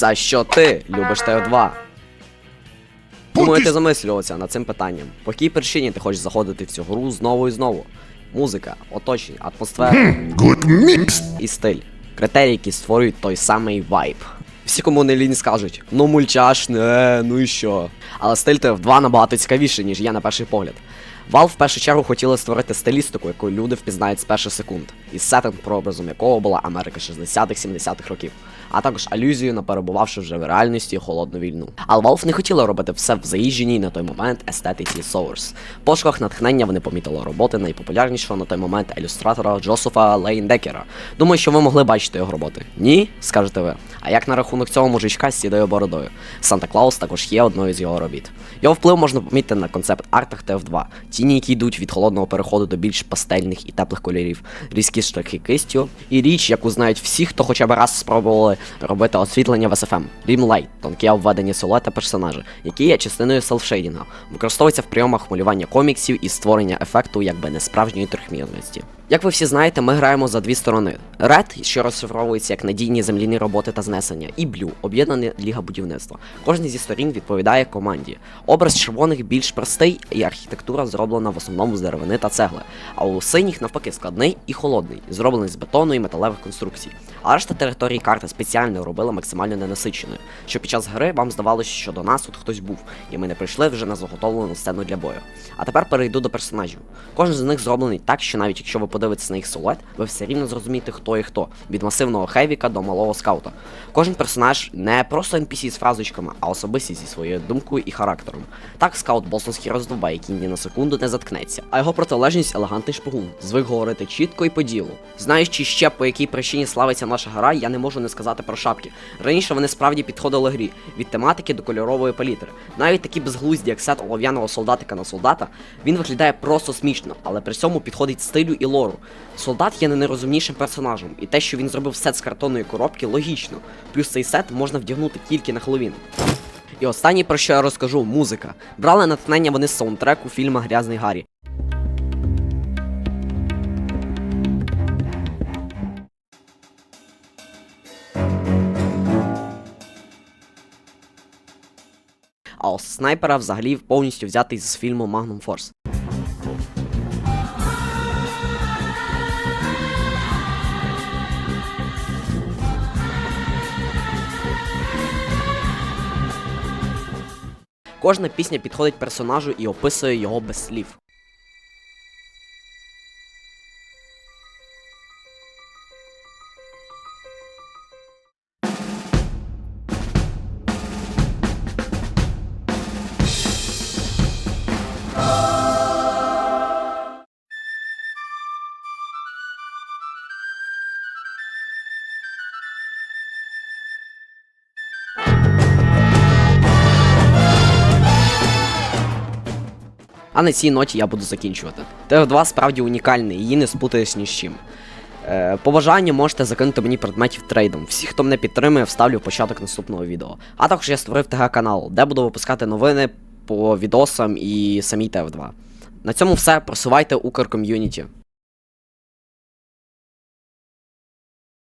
За що ти любиш ТФ2? Думаю, ти замислювався над цим питанням. По якій причині ти хочеш заходити в цю гру знову і знову? Музика, оточення, атмосфера Good mix. і стиль. Критерії, які створюють той самий вайб. Всі, кому не лінь скажуть, ну мультяшне, ну і що. Але стиль TF2 набагато цікавіший, ніж є на перший погляд. Valve в першу чергу хотіли створити стилістику, яку люди впізнають з перших секунд, із сеттинг прообразом якого була Америка 60-х-70-х років, а також алюзію на перебувавши вже в реальності холодну війну. Але Valve не хотіла робити все в заїждженій на той момент естетиці Source. В пошуках натхнення вони помітили роботи найпопулярнішого на той момент ілюстратора Джосефа Лейндекера. Думаю, що ви могли бачити його роботи. Ні? скажете ви. А як на рахунок цього мужичка з сідою бородою? Санта Клаус також є одною з його робіт. Його вплив можна помітити на концепт артах TF2, тіні, які йдуть від холодного переходу до більш пастельних і теплих кольорів, різкі штрихи кистю, і річ, яку знають всі, хто хоча б раз спробували робити освітлення в SFM. Rim Light, тонке обведення силуета персонажа, який є частиною селфшейдінга, використовується в прийомах малювання коміксів і створення ефекту якби несправжньої трьохмірності. Як ви всі знаєте, ми граємо за дві сторони: Red, що розшифровується як надійні земляні роботи та знесення, і Blue, об'єднана ліга будівництва. Кожна зі сторін відповідає команді. Образ червоних більш простий, і архітектура зроблена в основному з деревини та цегли. А у синіх навпаки складний і холодний, зроблений з бетону і металевих конструкцій. А решта території карти спеціально робила максимально ненасиченою, щоб під час гри вам здавалося, що до нас тут хтось був, і ми не прийшли вже на заготовлену сцену для бою. А тепер перейду до персонажів. Кожен з них зроблений так, що навіть якщо ви подивитесь на їх силует, ви все рівно зрозумієте, хто і хто, від масивного хевіка до малого скаута. Кожен персонаж не просто NPC з фразочками, а особистість зі своєю думкою і характером. Так, скаут бостонський роздовбай, який ні на секунду не заткнеться, а його протилежність елегантний шпигун, звик говорити чітко і по ділу. Знаючи ще по якій причині славиться наша гра, я не можу не сказати про шапки. Раніше вони справді підходили грі від тематики до кольорової палітри. Навіть такі безглузді, як сет олов'яного солдатика на солдата, він виглядає просто смішно, але при цьому підходить стилю і лору. Солдат є не найрозумнішим персонажем, і те, що він зробив сет з картонної коробки, логічно. Плюс цей сет можна вдягнути тільки на Хеллоуін. І останнє, про що я розкажу, музика. Брали натхнення вони з саундтреку фільма Грязний Гаррі. А ось снайпера взагалі повністю взятий з фільму Magnum Force. Кожна пісня підходить персонажу і описує його без слів. А на цій ноті я буду закінчувати. ТФ2 справді унікальний, її не спутаєш ні з чим. Е, по бажанню можете закинути мені предметів трейдом. Всі, хто мене підтримує, вставлю в початок наступного відео. А також я створив ТГ-канал, де буду випускати новини по відосам і самій ТФ2. На цьому все. Просувайте Укрком'юніті.